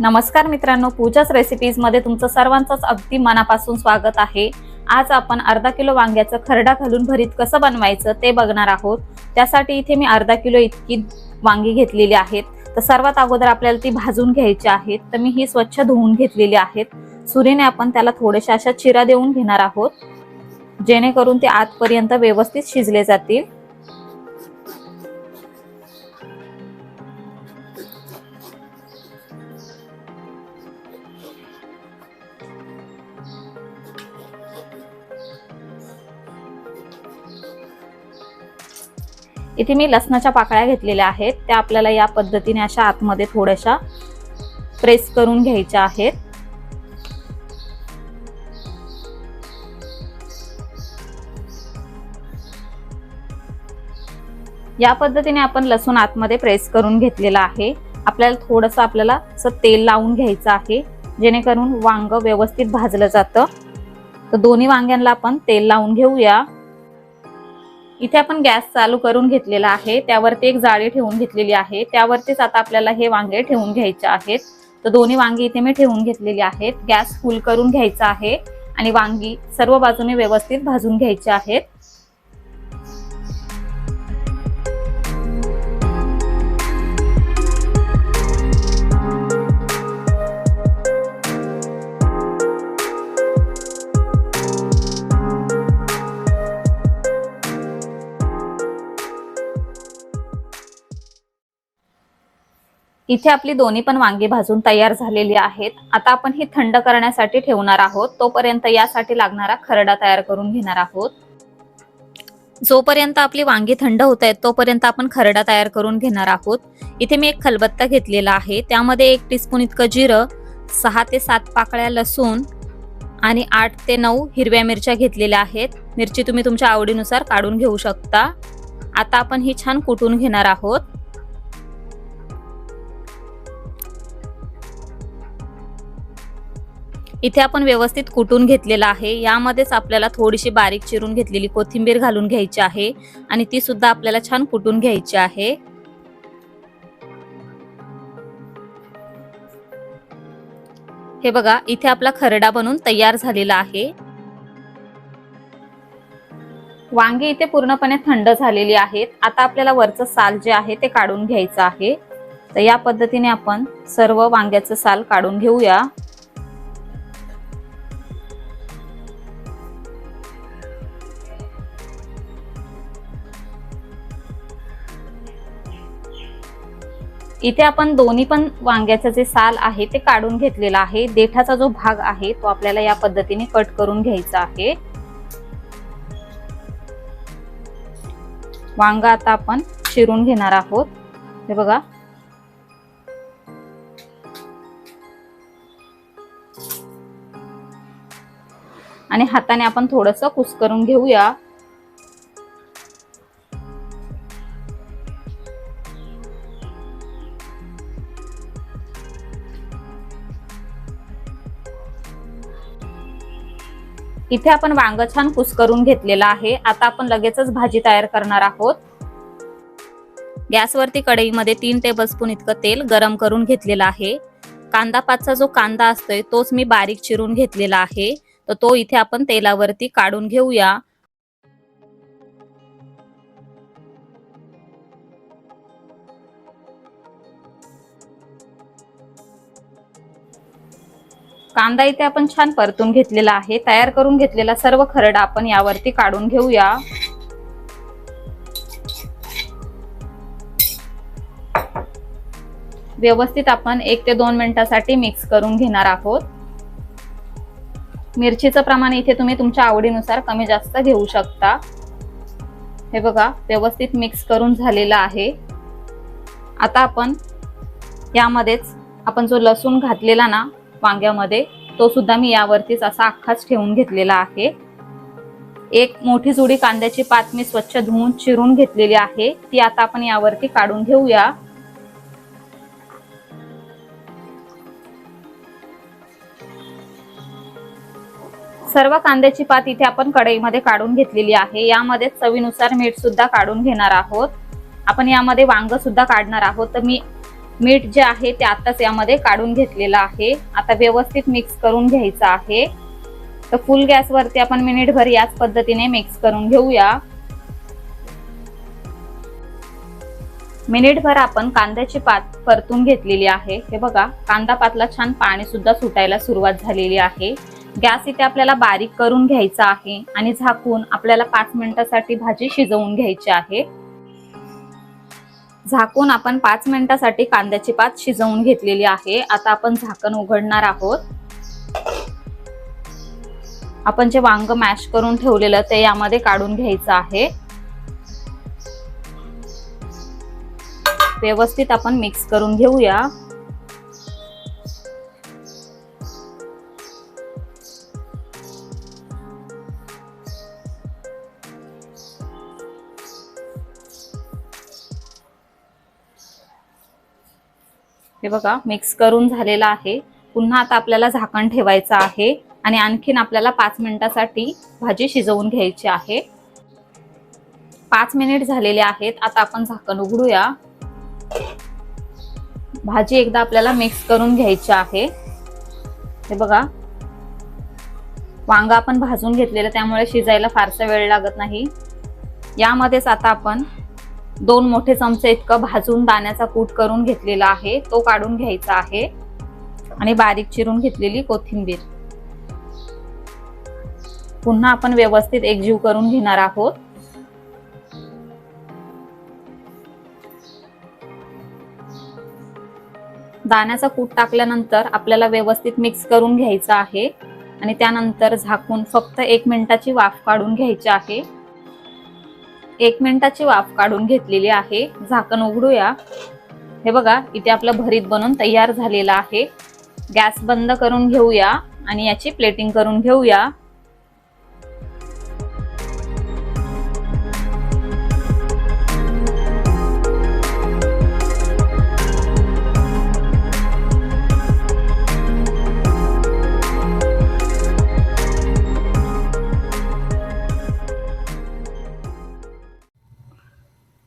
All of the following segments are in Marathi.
नमस्कार मित्रांनो पूजाच रेसिपीजमध्ये तुमचं सर्वांचंच अगदी मनापासून स्वागत आहे. आज आपण अर्धा किलो वांग्याचं खरडा घालून भरीत कसं बनवायचं ते बघणार आहोत. त्यासाठी इथे मी अर्धा किलो इतकी वांगी घेतलेली आहेत. तर सर्वात अगोदर आपल्याला ती भाजून घ्यायची आहेत. तर मी ही स्वच्छ धुवून घेतलेली आहेत. सुरीने आपण त्याला थोड्याशा अशा चिरा देऊन घेणार आहोत. जेणेकरून ते आतपर्यंत व्यवस्थित शिजले जातील. इथे मी लसणाच्या पाकळ्या घेतलेल्या आहेत. त्या आपल्याला या पद्धतीने अशा आतमध्ये थोड्याशा प्रेस करून घ्यायच्या आहेत. या पद्धतीने आपण लसूण आतमध्ये प्रेस करून घेतलेला आहे. आपल्याला थोडस आपल्याला असं तेल लावून घ्यायचं आहे. जेणेकरून वांग व्यवस्थित भाजलं जातं. तर दोन्ही वांग्यांना आपण तेल लावून घेऊया. इथे आपण गॅस चालू करून घेतलेला आहे. त्यावरती एक जाळी ठेवून घेतलेली आहे. त्यावरतीच आता आपल्याला हे वांगे ठेवून घ्यायचे आहेत. तर दोन्ही वांगी इथे मी ठेवून घेतलेली आहेत. गॅस फुल करून घ्यायचा आहे आणि वांगी सर्व बाजूने व्यवस्थित भाजून घ्यायचे आहेत. इथे आपली दोन्ही पण वांगी भाजून तयार झालेली आहेत. आता आपण ही थंड करण्यासाठी ठेवणार आहोत. तोपर्यंत यासाठी लागणारा खरडा तयार करून घेणार आहोत. जोपर्यंत आपली वांगी थंड होत आहेत तोपर्यंत आपण खरडा तयार करून घेणार आहोत. इथे मी एक खलबत्ता घेतलेला आहे. त्यामध्ये एक टीस्पून इतकं जिरं सहा ते सात पाकळ्या लसूण आणि आठ ते नऊ हिरव्या मिरच्या घेतलेल्या आहेत. मिरची तुम्ही तुमच्या आवडीनुसार काढून घेऊ शकता. आता आपण ही छान कुटून घेणार आहोत. इथे आपण व्यवस्थित कुटून घेतलेला आहे. यामध्येच आपल्याला थोडीशी बारीक चिरून घेतलेली कोथिंबीर घालून घ्यायची आहे आणि ती सुद्धा आपल्याला छान कुटून घ्यायची आहे. हे बघा इथे आपला खरडा बनून तयार झालेला आहे. वांगी इथे पूर्णपणे थंड झालेली आहेत. आता आपल्याला वरचं साल जे आहे ते काढून घ्यायचं आहे. तर या पद्धतीने आपण सर्व वांग्याचं साल काढून घेऊया. इथे आपण दोन्ही पण वांग्याचं जे साल आहे ते काढून घेतलेला आहे. देठाचा जो भाग आहे तो आपल्याला या पद्धतीने कट करून घ्यायचा आहे. वांग आता आपण चिरून घेणार आहोत. हे बघा. आणि हाताने आपण थोडस कुस्करून घेऊया. इथे आपण वांग छान कुस्करून घेतलेलं आहे. आता आपण लगेचच भाजी तयार करणार आहोत. गॅसवरती कढईमध्ये तीन टेबलस्पून इतकं तेल गरम करून घेतलेलं आहे. कांदा पाचचा जो कांदा असतोय तोच मी बारीक चिरून घेतलेला आहे. तर तो इथे आपण तेलावरती काढून घेऊया. कांदा इथे आपण छान परतून घेतलेला आहे. तयार करून घेतलेला सर्व खरडा आपण यावरती काढून घेऊया. व्यवस्थित आपण एक ते दोन मिनिटासाठी मिक्स करून घेणार आहोत. मिरचीचं प्रमाण इथे तुम्ही तुमच्या आवडीनुसार कमी जास्त घेऊ शकता. हे बघा व्यवस्थित मिक्स करून झालेला आहे. आता आपण यामध्येच आपण जो लसूण घातलेला ना वांग्यामध्ये. तो सुद्धा मी यावरतीच असा अख्खाच ठेवून घेतलेला आहे. एक मोठी जुडी कांद्याची पात मी स्वच्छ धुवून चिरून घेतलेली आहे. ती आता आपण यावरती काढून घेऊया. सर्व कांद्याची पात इथे आपण कढईमध्ये काढून घेतलेली आहे. यामध्ये चवीनुसार मीठ सुद्धा काढून घेणार आहोत. आपण यामध्ये वांग सुद्धा काढणार आहोत. तर मी मीठ जे आहे ते आताच यामध्ये काढून घेतलेलं आहे. आता व्यवस्थित मिक्स करून घ्यायचं आहे. तर फुल गॅसवरती आपण मिनिटभर याच पद्धतीने मिक्स करून घेऊया. मिनिटभर आपण कांद्याची पात परतून घेतलेली आहे. हे बघा कांदा पातला छान पाणी सुद्धा सुटायला सुरुवात झालेली आहे. गॅस इथे आपल्याला बारीक करून घ्यायचा आहे आणि झाकून आपल्याला पाच मिनिटासाठी भाजी शिजवून घ्यायची आहे. झाकून आपण पाच मिनिटासाठी कांद्याची पात शिजवून घेतलेली आहे. आता आपण झाकण उघडणार आहोत. आपण जे वांग मॅश करून ठेवलेलं ते यामध्ये काढून घ्यायचं आहे. व्यवस्थित आपण मिक्स करून घेऊया. हे बघा मिक्स करून झालेला आहे. पुन्हा आता आपल्याला झाकण ठेवायचं आहे आणि आणखीन आपल्याला पाच मिनिटासाठी भाजी शिजवून घ्यायची आहे. पाच मिनिट झालेले आहेत. आता आपण झाकण उघडूया. भाजी एकदा आपल्याला मिक्स करून घ्यायची आहे. हे बघा. वांगा आपण भाजून घेतलेलं त्यामुळे शिजायला फारसा वेळ लागत नाही. यामध्येच आता आपण दोन मोठे चमचे इतकं भाजून दाण्याचा कूट करून घेतलेला आहे. तो काढून घ्यायचा आहे. आणि बारीक चिरून घेतलेली कोथिंबीर. पुन्हा आपण व्यवस्थित एकजीव करून घेणार आहोत. दाण्याचा कूट टाकल्यानंतर आपल्याला व्यवस्थित मिक्स करून घ्यायचं आहे. आणि त्यानंतर झाकून फक्त एक मिनिटाची वाफ काढून घ्यायची आहे. एक मिनिटाची वाफ काढून घेतलेली आहे. झाकण उघडूया. हे बघा इथे आपलं भरीत बनून तयार झालेलं आहे. गॅस बंद करून घेऊया आणि याची प्लेटिंग करून घेऊया.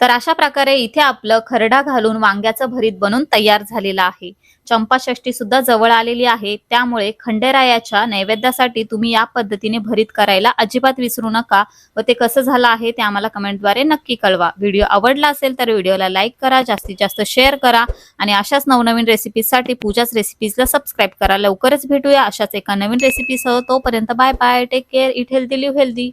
तर अशा प्रकारे इथे आपलं खरडा घालून वांग्याचं भरीत बनून तयार झालेलं आहे. चंपाषष्टी सुद्धा जवळ आलेली आहे. त्यामुळे खंडेरायाच्या नैवेद्यासाठी तुम्ही या पद्धतीने भरीत करायला अजिबात विसरू नका व ते कसं झालं आहे ते आम्हाला कमेंटद्वारे नक्की कळवा. व्हिडिओ आवडला असेल तर व्हिडिओला लाईक करा जास्तीत जास्त शेअर करा आणि अशाच नवनवीन रेसिपीजसाठी पूजाच रेसिपीजला सबस्क्राईब करा. लवकरच भेटूया अशाच एका नवीन रेसिपीसह. तोपर्यंत bye bye take care eat healthy live healthy.